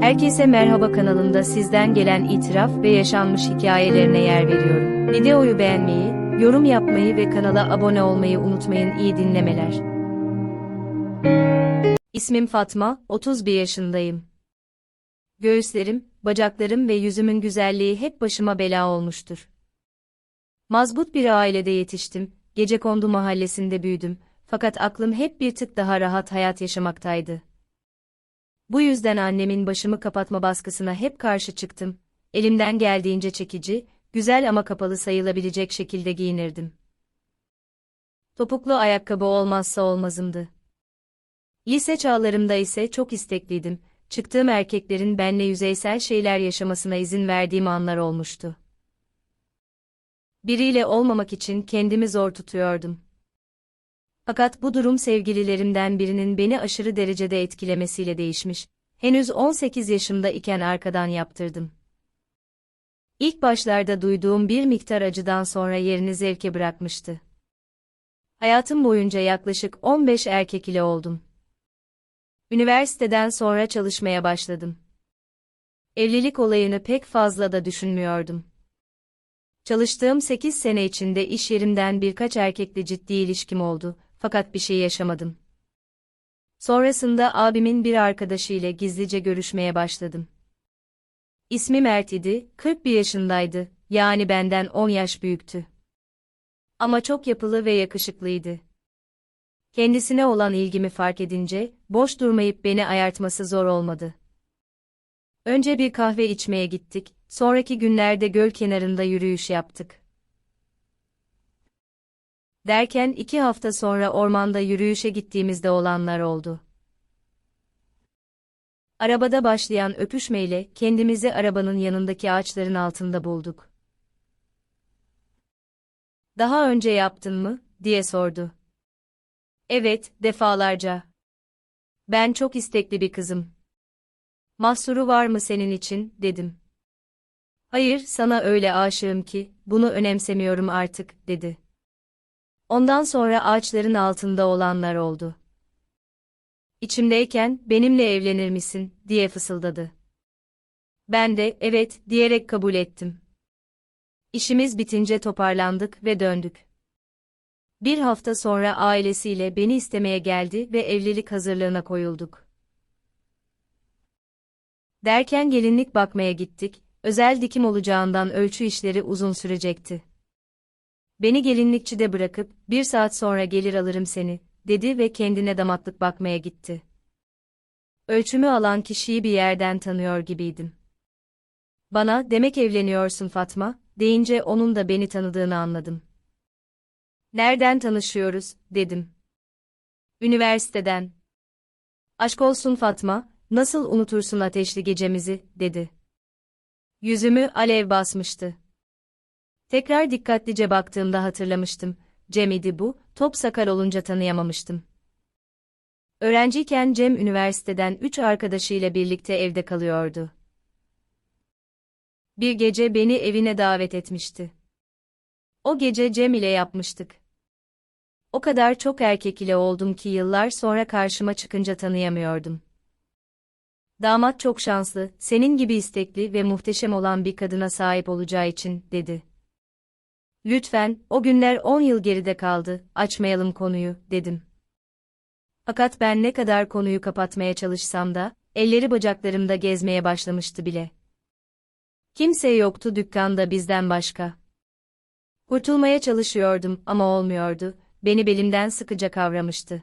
Herkese merhaba kanalımda sizden gelen itiraf ve yaşanmış hikayelerine yer veriyorum. Videoyu beğenmeyi, yorum yapmayı ve kanala abone olmayı unutmayın iyi dinlemeler. İsmim Fatma, 31 yaşındayım. Göğüslerim, bacaklarım ve yüzümün güzelliği hep başıma bela olmuştur. Mazbut bir ailede yetiştim, Gecekondu mahallesinde büyüdüm, fakat aklım hep bir tık daha rahat hayat yaşamaktaydı. Bu yüzden annemin başımı kapatma baskısına hep karşı çıktım. Elimden geldiğince çekici, güzel ama kapalı sayılabilecek şekilde giyinirdim. Topuklu ayakkabı olmazsa olmazımdı. Lise çağlarımda ise çok istekliydim. Çıktığım erkeklerin benle yüzeysel şeyler yaşamasına izin verdiğim anlar olmuştu. Biriyle olmamak için kendimi zor tutuyordum. Fakat bu durum sevgililerimden birinin beni aşırı derecede etkilemesiyle değişmiş. Henüz 18 yaşımda iken arkadan yaptırdım. İlk başlarda duyduğum bir miktar acıdan sonra yerini zevke bırakmıştı. Hayatım boyunca yaklaşık 15 erkek ile oldum. Üniversiteden sonra çalışmaya başladım. Evlilik olayını pek fazla da düşünmüyordum. Çalıştığım 8 sene içinde iş yerimden birkaç erkekle ciddi ilişkim oldu fakat bir şey yaşamadım. Sonrasında abimin bir arkadaşıyla gizlice görüşmeye başladım. İsmi Mert idi, 41 yaşındaydı, yani benden 10 yaş büyüktü. Ama çok yapılı ve yakışıklıydı. Kendisine olan ilgimi fark edince, boş durmayıp beni ayartması zor olmadı. Önce bir kahve içmeye gittik, sonraki günlerde göl kenarında yürüyüş yaptık. Derken iki hafta sonra ormanda yürüyüşe gittiğimizde olanlar oldu. Arabada başlayan öpüşmeyle kendimizi arabanın yanındaki ağaçların altında bulduk. Daha önce yaptın mı, diye sordu. Evet, defalarca. Ben çok istekli bir kızım. Mahsuru var mı senin için, dedim. Hayır, sana öyle aşığım ki, bunu önemsemiyorum artık, dedi. Ondan sonra ağaçların altında olanlar oldu. İçimdeyken, benimle evlenir misin, diye fısıldadı. Ben de, evet, diyerek kabul ettim. İşimiz bitince toparlandık ve döndük. Bir hafta sonra ailesiyle beni istemeye geldi ve evlilik hazırlığına koyulduk. Derken gelinlik bakmaya gittik, özel dikim olacağından ölçü işleri uzun sürecekti. Beni gelinlikçide bırakıp, bir saat sonra gelir alırım seni, dedi ve kendine damatlık bakmaya gitti. Ölçümü alan kişiyi bir yerden tanıyor gibiydim. Bana, demek evleniyorsun Fatma, deyince onun da beni tanıdığını anladım. Nereden tanışıyoruz, dedim. Üniversiteden. Aşk olsun Fatma, nasıl unutursun ateşli gecemizi, dedi. Yüzümü alev basmıştı. Tekrar dikkatlice baktığımda hatırlamıştım. Cem idi bu, top sakal olunca tanıyamamıştım. Öğrenciyken Cem üniversiteden üç arkadaşıyla birlikte evde kalıyordu. Bir gece beni evine davet etmişti. O gece Cem ile yapmıştık. O kadar çok erkek ile oldum ki yıllar sonra karşıma çıkınca tanıyamıyordum. Damat çok şanslı, senin gibi istekli ve muhteşem olan bir kadına sahip olacağı için, dedi. Lütfen, o günler 10 yıl geride kaldı, açmayalım konuyu, dedim. Fakat ben ne kadar konuyu kapatmaya çalışsam da, elleri bacaklarımda gezmeye başlamıştı bile. Kimse yoktu dükkanda bizden başka. Kurtulmaya çalışıyordum ama olmuyordu, beni belimden sıkıca kavramıştı.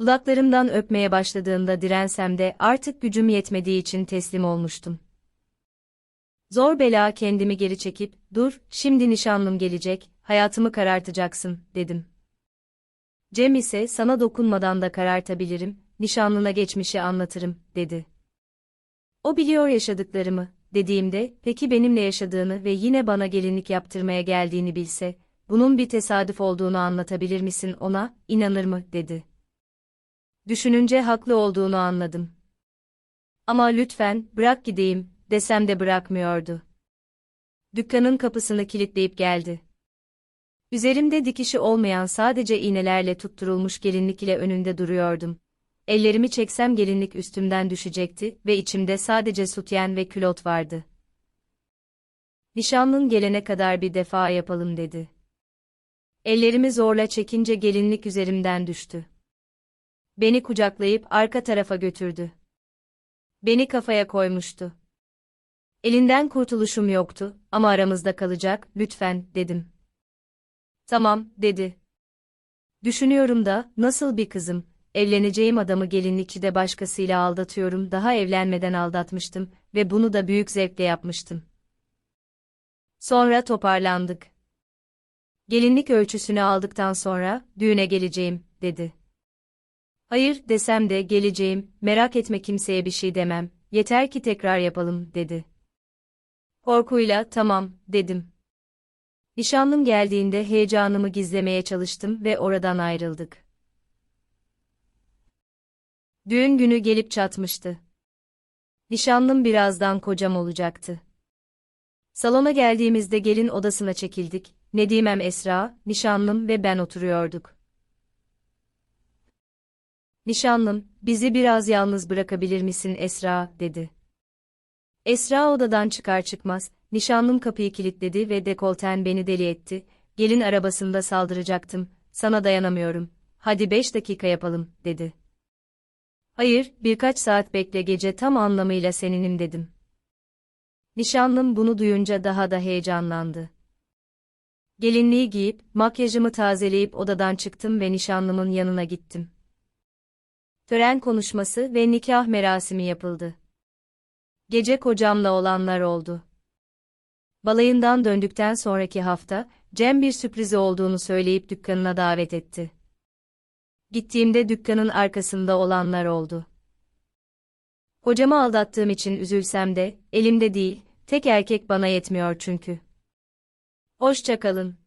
Dudaklarımdan öpmeye başladığında dirensem de artık gücüm yetmediği için teslim olmuştum. Zor bela kendimi geri çekip, dur, şimdi nişanlım gelecek, hayatımı karartacaksın, dedim. Cem ise sana dokunmadan da karartabilirim, nişanlına geçmişi anlatırım, dedi. O biliyor yaşadıklarımı, dediğimde, peki benimle yaşadığını ve yine bana gelinlik yaptırmaya geldiğini bilse, bunun bir tesadüf olduğunu anlatabilir misin ona, inanır mı, dedi. Düşününce haklı olduğunu anladım. Ama lütfen, bırak gideyim, desem de bırakmıyordu. Dükkanın kapısını kilitleyip geldi. Üzerimde dikişi olmayan sadece iğnelerle tutturulmuş gelinlik ile önünde duruyordum. ellerimi çeksem gelinlik üstümden düşecekti ve içimde sadece sutyen ve külot vardı. Nişanlın gelene kadar bir defa yapalım dedi. Ellerimi zorla çekince gelinlik üzerimden düştü. Beni kucaklayıp arka tarafa götürdü. Beni kafaya koymuştu. Elinden kurtuluşum yoktu ama aramızda kalacak, lütfen, dedim. Tamam, dedi. Düşünüyorum da, nasıl bir kızım, evleneceğim adamı gelinlikçide başkasıyla aldatıyorum, daha evlenmeden aldatmıştım ve bunu da büyük zevkle yapmıştım. Sonra toparlandık. Gelinlik ölçüsünü aldıktan sonra, düğüne geleceğim, dedi. Hayır, desem de geleceğim, merak etme kimseye bir şey demem, yeter ki tekrar yapalım, dedi. Korkuyla, tamam, dedim. Nişanlım geldiğinde heyecanımı gizlemeye çalıştım ve oradan ayrıldık. Düğün günü gelip çatmıştı. Nişanlım birazdan kocam olacaktı. Salona geldiğimizde gelin odasına çekildik, Nedimem Esra, nişanlım ve ben oturuyorduk. Nişanlım, bizi biraz yalnız bırakabilir misin Esra, dedi. Esra odadan çıkar çıkmaz, nişanlım kapıyı kilitledi ve dekolten beni deli etti, gelin arabasında saldıracaktım, sana dayanamıyorum, hadi beş dakika yapalım, dedi. Hayır, birkaç saat bekle gece tam anlamıyla seninim dedim. Nişanlım bunu duyunca daha da heyecanlandı. Gelinliği giyip, makyajımı tazeleyip odadan çıktım ve nişanlımın yanına gittim. Tören konuşması ve nikah merasimi yapıldı. Gece kocamla olanlar oldu. Balayından döndükten sonraki hafta, Cem bir sürprizi olduğunu söyleyip dükkanına davet etti. Gittiğimde dükkanın arkasında olanlar oldu. Kocamı aldattığım için üzülsem de, elimde değil, tek erkek bana yetmiyor çünkü. Hoşça kalın.